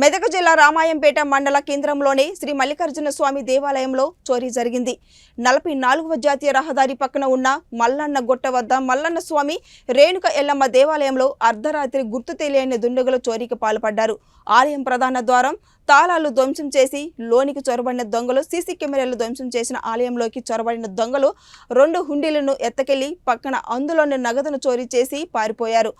మెదక్ జిల్లా రామాయంపేట మండల కేంద్రంలోని శ్రీ మల్లికార్జున స్వామి దేవాలయంలో చోరీ జరిగింది. నలభై నాలుగవ జాతీయ రహదారి పక్కన ఉన్న మల్లన్న గొట్ట వద్ద మల్లన్న స్వామి రేణుక ఎల్లమ్మ దేవాలయంలో అర్ధరాత్రి గుర్తు తెలియని దుండగులు చోరీకి పాల్పడ్డారు. ఆలయం ప్రధాన ద్వారం తాళాలు ధ్వంసం చేసి లోనికి చొరబడిన దొంగలు సీసీ కెమెరాలు ధ్వంసం చేసిన ఆలయంలోకి చొరబడిన దొంగలు రెండు హుండీలను ఎత్తకెళ్ళి పక్కన అందులోని నగదును చోరీ చేసి పారిపోయారు.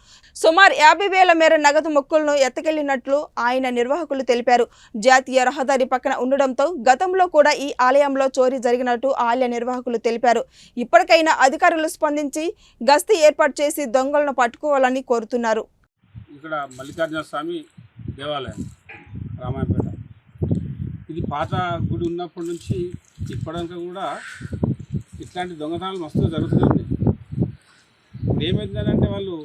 సుమారు యాభై వేల మేర నగదు మొక్కులను ఎత్తకెళ్ళినట్లు ఆయన నిర్వాహకులు తెలిపారు. జాతీయ రహదారి పక్కన ఉండడంతో గతంలో కూడా ఈ ఆలయంలో చోరీ జరిగినట్టు ఆలయ నిర్వాహకులు తెలిపారు. ఇప్పటికైనా అధికారులు స్పందించి గస్తీ ఏర్పాటు చేసి దొంగలను పట్టుకోవాలని కోరుతున్నారు. ఇక్కడ మల్లికార్జున స్వామి దేవాలయం. రామాయణపేట. ఇది పాత గుడి ఉన్నప్పటి నుంచి ఇప్పటిదాకా కూడా ఇట్లాంటి దొంగతనాలు మస్తు జరుగుతుంది ఇప్పుడు ఏమైందంటే వాళ్ళు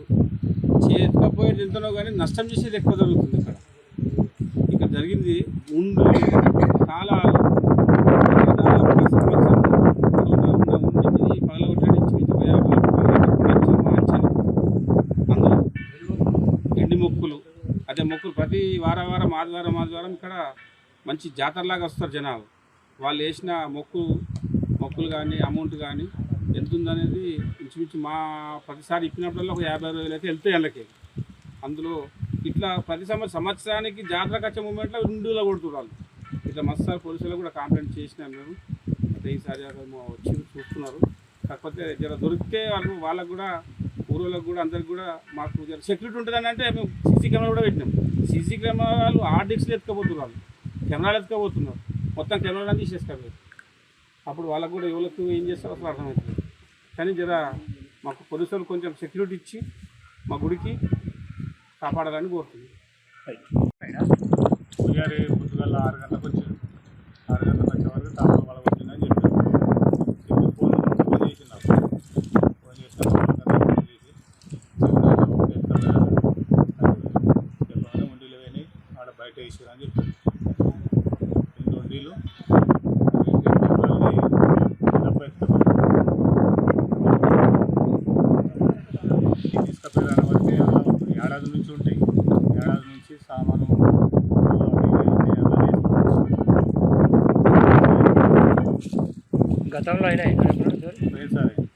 చేయకపోయేది ఎంతనో కానీ నష్టం చేసేది ఎక్కువ జరుగుతుంది ఇక్కడ. ఇక్కడ జరిగింది ఉండు కాలాలు అందులో ఎండి మొక్కులు. అదే మొక్కులు ప్రతి వారం వారం ఆదివారం ఆదివారం ఇక్కడ మంచి జాతరలాగా వస్తారు జనాలు. వాళ్ళు వేసిన మొక్కు మొక్కులు కానీ అమౌంట్ కానీ ఎంత ఉందనేది ఇంచుమించు మా ప్రతిసారి ఇప్పినప్పుడల్లా ఒక యాభై అరవై అయితే వెళ్తాయి వాళ్ళకి. అందులో ఇట్లా ప్రతి సంవత్సరం సంవత్సరానికి జాతరకు వచ్చే మూమెంట్లో రెండులో కొడుతున్నారు ఇట్లా మస్తు పోలీసులకు కూడా కంప్లైంట్ చేసినాం మేము. అయితే ఈసారి వచ్చి చూస్తున్నారు. కాకపోతే జర దొరికితే వాళ్ళు వాళ్ళకు కూడా ఊరోళ్ళకు కూడా అందరికి కూడా మాకు జర సెక్యూరిటీ ఉంటుందని అంటే మేము సీసీ కెమెరా కూడా పెట్టినాం. సీసీ కెమెరాలు ఆర్డిక్స్లు ఎత్తుకపోతున్నారు. కెమెరాలు ఎత్తుకపోతున్నారు. మొత్తం కెమెరాలు తీసేసుకోవాలి అప్పుడు వాళ్ళకు కూడా ఎవరికి ఏం చేస్తారో అసలు అర్థమవుతుంది కానీ జర మాకు పోలీసులు కొంచెం సెక్యూరిటీ ఇచ్చి మా గుడికి కాపాడాలని కోరుతుంది పూజారి పొద్దుగల ఆరు గంటలకు వచ్చారు. ఆరు గంటలకు వచ్చే వరకు వేసారు అని చెప్పారు. రెండు బట్టి ఏడాది నుంచి ఉంటాయి. ఏడాది నుంచి సామాను గతంలో అయినాయి. పోయినసారి.